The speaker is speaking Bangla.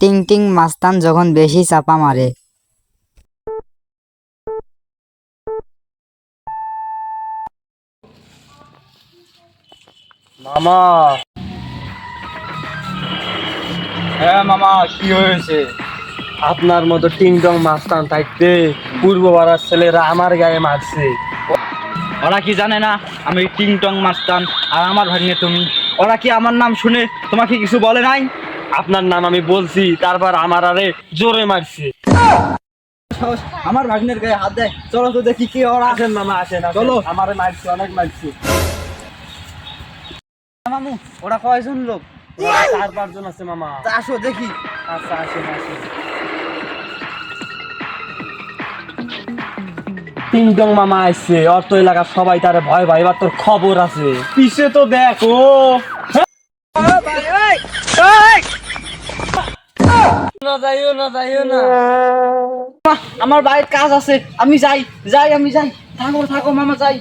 টিং টিং মাস্তান যখন বেশি চাপা মারে। মামা। হ্যাঁ মামা, কি হয়েছে? আপনার মতো টিংটং মাস্তান থাকতে পূর্ব পাড়ার ছেলেরা আমার গায়ে মারছে। ওরা কি জানে না আমি টিংটং মাস্তান আর আমার ভাগ্নে তুমি? ওরা কি আমার নাম শুনে তোমাকে কিছু বলে নাই? আপনার নাম আমি বলছি তারপর আমার আরে জোরে মারছে। আমার ভাগ্নের গায়ে হাত দেয়। চলো তো দেখি কি ওরা আসেন মামা আসেন। চলো। আমারে মারছে অনেক মারছে। মামু ওরা কয়জন লোক? চার পাঁচজন আছে মামা। তা আসো দেখি। আচ্ছা আসেন আসেন। টিংটং মামা আসছে অর্থ এলাকার সবাই তারে ভয় ভাই এবার তোর খবর আছে। পিছে তো দেখো না যাইও না। যাইও না আমার বাড়ির কাজ আছে। আমি যাই যাই আমি যাই। থাকো থাকো মামা যাই।